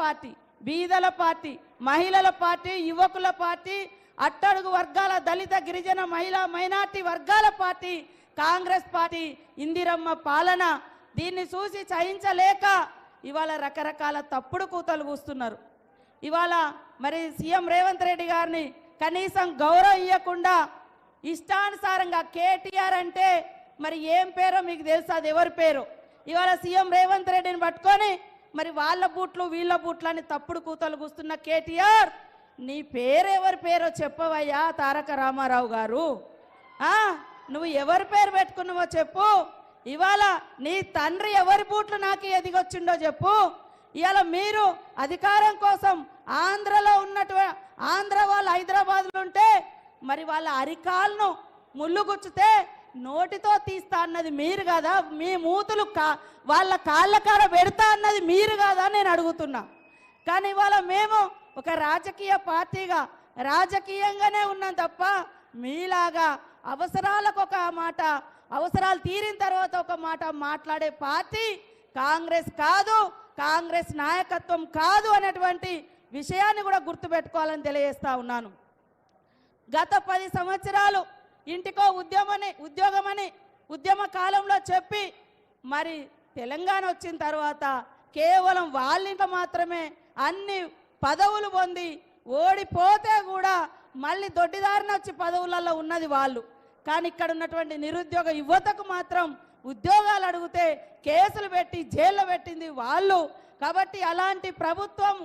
Party బీదల party మహిళల party యువకుల పార్టీ అట్టడుగు వర్గాల దళిత గిరిజన మహిళా మైనార్టీ వర్గాల పార్టీ కాంగ్రెస్ పార్టీ ఇందిరమ్మ పాలన. దీన్ని చూసి సహించలేక ఇవాళ రకరకాల తప్పుడు కూతలు కూస్తున్నారు. ఇవాళ మరి సీఎం రేవంత్ రెడ్డి గారిని కనీసం గౌరవం ఇవ్వకుండా ఇష్టానుసారంగా కేటీఆర్ అంటే మరి ఏం పేరో మీకు తెలుసు? అది ఎవరి పేరు? ఇవాళ సీఎం రేవంత్ రెడ్డిని పట్టుకొని మరి వాళ్ళ బూట్లు వీళ్ళ బూట్లు అని తప్పుడు కూతలు కూస్తున్న కేటీఆర్ నీ పేరు ఎవరి పేరో చెప్పవయ్యా తారక రామారావు గారు. నువ్వు ఎవరి పేరు పెట్టుకున్నావో చెప్పు. ఇవాళ నీ తండ్రి ఎవరి బూట్లు నాకు ఎదిగొచ్చిండో చెప్పు. ఇవాళ మీరు అధికారం కోసం ఆంధ్రలో ఉన్నటువంటి ఆంధ్ర వాళ్ళు హైదరాబాద్లో ఉంటే మరి వాళ్ళ అరికాలను ముళ్ళు గుచ్చితే నోటితో తీస్తా అన్నది మీరు కదా? మీ మూతులు కా వాళ్ళ కాళ్ళ కాడ పెడతా అన్నది మీరు కదా నేను అడుగుతున్నా. కానీ ఇవాళ మేము ఒక రాజకీయ పార్టీగా రాజకీయంగానే ఉన్నాం తప్ప మీలాగా అవసరాలకు ఒక మాట అవసరాలు తీరిన తర్వాత ఒక మాట మాట్లాడే పార్టీ కాంగ్రెస్ కాదు కాంగ్రెస్ నాయకత్వం కాదు అనేటువంటి విషయాన్ని కూడా గుర్తుపెట్టుకోవాలని తెలియజేస్తా ఉన్నాను. గత పది సంవత్సరాలు ఇంటికో ఉద్యమని ఉద్యోగమని ఉద్యమ కాలంలో చెప్పి మరి తెలంగాణ వచ్చిన తర్వాత కేవలం వాళ్ళింట మాత్రమే అన్ని పదవులు పొంది ఓడిపోతే కూడా మళ్ళీ దొడ్డిదారిన వచ్చి పదవులలో ఉన్నది వాళ్ళు. కానీ ఇక్కడ ఉన్నటువంటి నిరుద్యోగ యువతకు మాత్రం ఉద్యోగాలు అడిగితే కేసులు పెట్టి జైల్లో పెట్టింది వాళ్ళు. కాబట్టి అలాంటి ప్రభుత్వం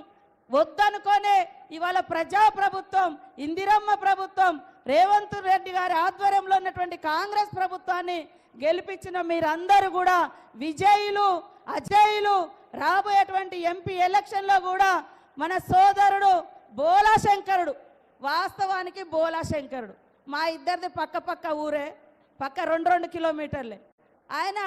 వద్దనుకోనే ఇవాళ ప్రజా ప్రభుత్వం ఇందిరమ్మ ప్రభుత్వం రేవంత్ రెడ్డి గారి ఆధ్వర్యంలో ఉన్నటువంటి కాంగ్రెస్ ప్రభుత్వాన్ని గెలిపించిన మీరందరూ కూడా విజయులు అజయులు రాబోయేటువంటి ఎంపీ ఎలక్షన్లో కూడా మన సోదరుడు బోలాశంకరుడు వాస్తవానికి బోలాశంకరుడు. మా ఇద్దరిది పక్క పక్క ఊరే పక్క రెండు రెండు కిలోమీటర్లే. ఆయన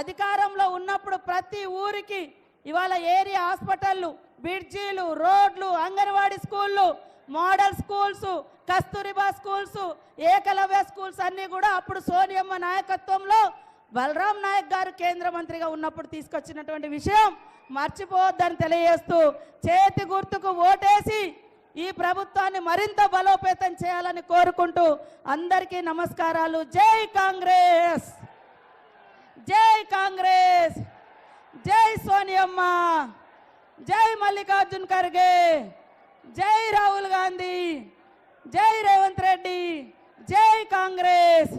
అధికారంలో ఉన్నప్పుడు ప్రతి ఊరికి ఇవాళ ఏరియా హాస్పిటళ్ళు బ్రిడ్జీలు రోడ్లు అంగన్వాడీ స్కూళ్ళు model schools Kasturba schools Ekalavya schools అన్నీ కూడా అప్పుడు సోనియమ్మ నాయకత్వంలో బలరాం నాయక్ గారు కేంద్ర మంత్రిగా ఉన్నప్పుడు తీసుకొచ్చినటువంటి విషయం మర్చిపోవద్దని తెలియజేస్తూ చేతి గుర్తుకు ఓటేసి ఈ ప్రభుత్వాన్ని మరింత బలోపేతం చేయాలని కోరుకుంటూ అందరికీ నమస్కారాలు. జై కాంగ్రెస్ జై కాంగ్రెస్ జై సోనియమ్మ జై మల్లికార్జున్ ఖర్గే. జై రాహుల్ గాంధీ. జై రేవంత్ రెడ్డి. జై కాంగ్రెస్.